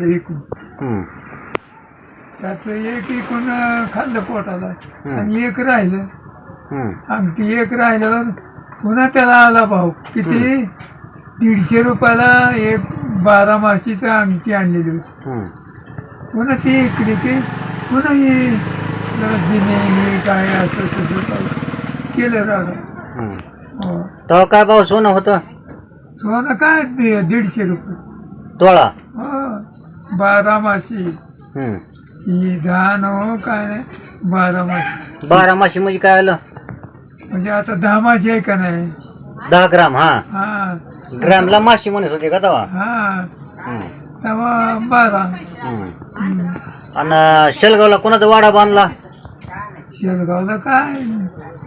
इकडे हम्म. त्यातलं एक अं, खाल्लं पोटाला. आणि एक राहिलं. ती एक राहिल्यावर पुन्हा त्याला आला भाव. किती? दीडशे रुपयाला एक बारा माशीचं अंगठी आणलेली होती. हम्म. पुन्हा ती इकली की पुन्हा ही जिने हे काय असं तसं काय केलं राहिलं. हम्म. हो. तेव्हा काय भाव सोनं होतं? सोनं काय? दि- दीडशे रुपये. तोळा. हो बारा माशी हम्म. ही हो काय नाही बारा माशी बारा माशी म्हणजे काय आलं म्हणजे आता दहा माशी आहे का नाही दहा ग्राम हा हा ग्रॅमला माशी म्हणत होते का तेव्हा हा हम्म. तेव्हा बारा हम्म. हम्म. आणि शेलगावला कोणाचा वाडा बांधला शेलगावला काय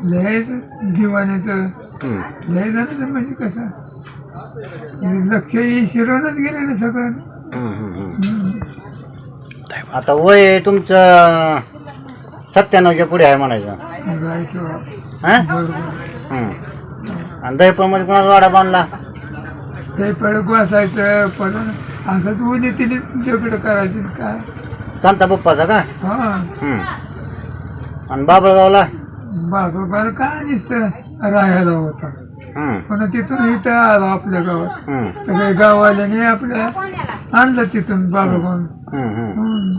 लय दिवाण्याचं हम्म. लय जणांचं म्हणजे कसं लक्ष शिरूनच गेले ना सगळं हम्म. हम्म. आता वय तुमचं सत्त्याण्णवच्या पुढे आहे म्हणायचं. हा. आणि दहीपळमध्ये कोणाचा वाडा बांधला? ते बसायचं पण असंच उन्ही तिने तुमच्याकडे करायचं काय? कांता बाप्पाचा का? हा. आणि बाबळगावला? बाबा काय नुसतं राहायला होता. पण तिथून इथं आला आपल्या गावात. हम्म. सगळे गाववाल्याने आपल्या आणलं तिथून बाबाकडून हम्म.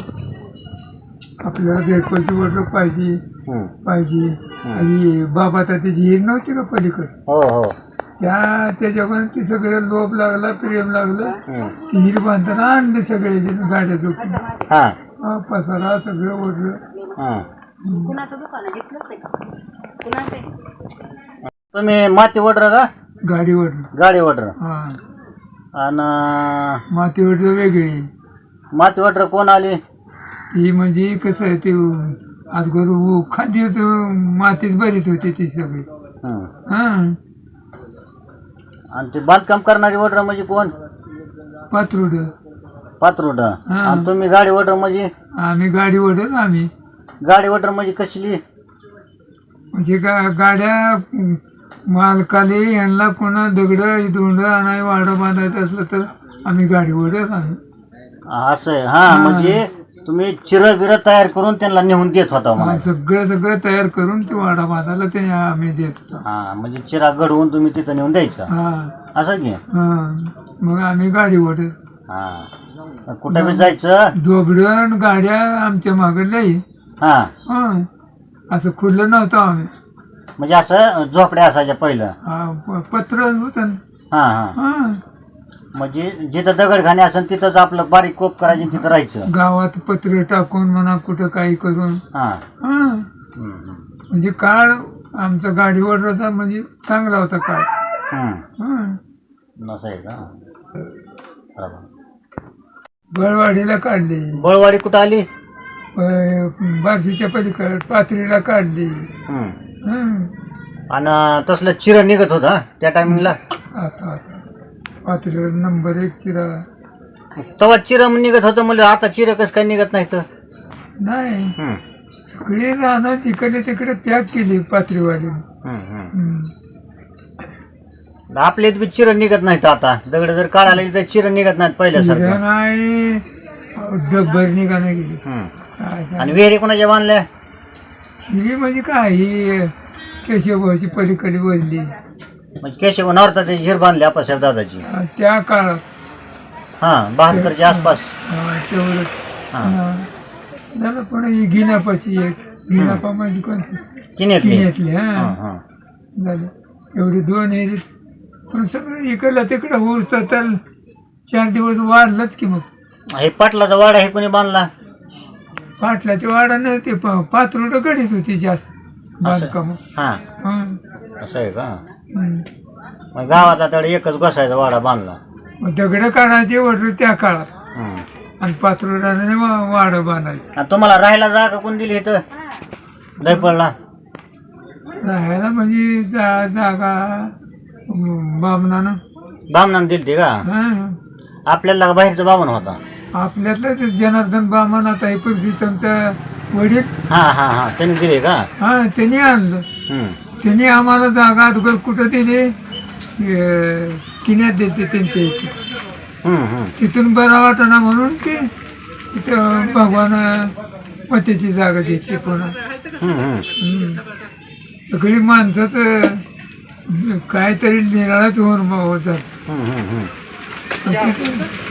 आपल्याला घरपोची वडलं पाहिजे. हम्म. पाहिजे. आणि बाबा तर त्याची हिर नव्हती का पलीकडे? हो हो. त्या त्याच्याकडून ती सगळं लोभ लागला प्रेम लागलं. हम्म. ती हिर बांधताना आणले सगळे जण गाड्या झोपून हा. हा, पसारा सगळं ओढलं. हा. तुम्ही माती वडर का? गाडी ओढलं. गाडी वडर हा. आणि माती ओढलं वेगळी. माती वडर कोण आली? ती म्हणजे कसं आहे ते अगोदर खाद्य मातीच बरीच होती ती सगळी. हा. आणि ते बांधकाम करणारी वडर म्हणजे कोण? पात्रुड पात्रोड हा. आणि तुम्ही गाडी वडर म्हणजे? आम्ही गाडी ओढत आम्ही. गाडी वडर म्हणजे कसली? म्हणजे गा गाड्या मालकाले यांना कोणा दगड धुंड आणाय वाडा बांधायचं असलं तर आम्ही गाडी ओढत आम्ही असं आहे. हा. म्हणजे तुम्ही चिर बिर तयार करून त्यांना नेऊन देत होता सगळं सगळं तयार करून ते वाडा बांधायला त्याने आम्ही देत होतो. हा म्हणजे चिरा घडवून तुम्ही तिथं नेऊन द्यायचा. हा. असं की? हा. मग आम्ही गाडी ओढत. हा. कुठं बी जायचं? दोबडण गाड्या आमच्या मागे लई. हा. हा. असं खुल्लं नव्हतं आम्ही. म्हणजे असं झोपड्या असायच्या पहिलं. हा, प- पत्र होतं हा हा. म्हणजे जिथं दगडखाने असेल तिथंच आपलं बारीक कोप करायची तिथं राहायचं. गावात पत्र टाकून म्हणा कुठं काही करून. हा. हा. हम्म, हम्म. म्हणजे काळ आमचा गाडी ओढायचा म्हणजे चांगला होता काळ. हम्म. हा. असं आहे का? बरोबर. बळवाडीला काढली. बळवाडी कुठं आली? प- बार्शीच्या पलीकडे पाथरीला काढली. हम्म. हं. आणि तसलं चिर निघत होता त्या टायमिंगला. आता आता. पाथरीला नंबर एक चिरा. तेव्हा चिर निघत होतं म्हणजे आता चिर कसं काय निघत नाही. तर नाही. सगळी राहणं तिकडे तिकडे पॅक केली. आपल्या इथं बी चिर निघत नाहीत आता. दगड जर काढायला गेली तर चिर निघत नाहीत पहिल्यासारखं. नाही. डब्बर निघाणं गेली. आणि विहिरी कोणाच्या बांधल्या? शिरी म्हणजे काय ही? केशवभाऊची पलीकडे बोलली म्हणजे केशव नॉर्थाची हिर बांधली आपासाहेब दादाची. त्या काळात. हा बहात्तरच्या आसपास. हा, तेवढं हा. हा. झालं पण ही गिनापाची एक. गिनापा म्हणजे कोणती? किनेतली. किन्यातली हा, हा हा. झालं. एवढे दोन एरी पण सगळं इकडलं तिकडं होऊस तर तर चार दिवस वाढलंच की मग. हे पाटलाचा वाडा हे कोणी बांधला? पाटलाच्या वाडानं ते प- पात्रोड गडीत होती जास्त बांधकाम? हा. हं. असं आहे का? हं. मग एकच घोसायचा वाडा बांधला. मग दगड काढायचे वडर त्या काळात. हम्म. आणि पात्रोडाने वाड बांधायचं. आणि तुम्हाला राहायला जागा कोण दिली इथं? दहीपळला राहायला म्हणजे जा जागा अं, बामणानं. बामणानं दिली का? हं. आपल्याला बाहेरचा बामण होता. आपल्यातलं ते जनार्दन बामण आता हे वडील हा हा हा त्यांनी दिले का हा त्यांनी आणलं हम्म. त्यांनी आम्हाला जागा अगोदर कुठं दिली अं, किन्यात देते त्यांच्या इथे हम्म, हम्म. तिथून बरा वाटना म्हणून ते तिथं भगवान मतीची जागा घेतली पुन्हा हम्म, हम्म. हम्म. सगळी माणसाच काहीतरी निराळाच होऊन होत जात. हम्म, हम्म, हम्म.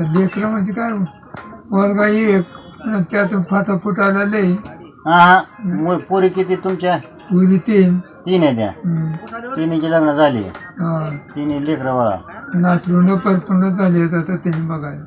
आता लेकरं म्हणजे काय? वर्गा एक आणि त्यातून फाटाफूट आला लई हा हा. पोरी किती तुमच्या? उरी तीन. तीन आहे त्या. तिन्हीची लग्न झाली. हा. तिन्ही लेकरं बाळा. नातरुंड परतुंड झाली आता त्यांनी बघायला.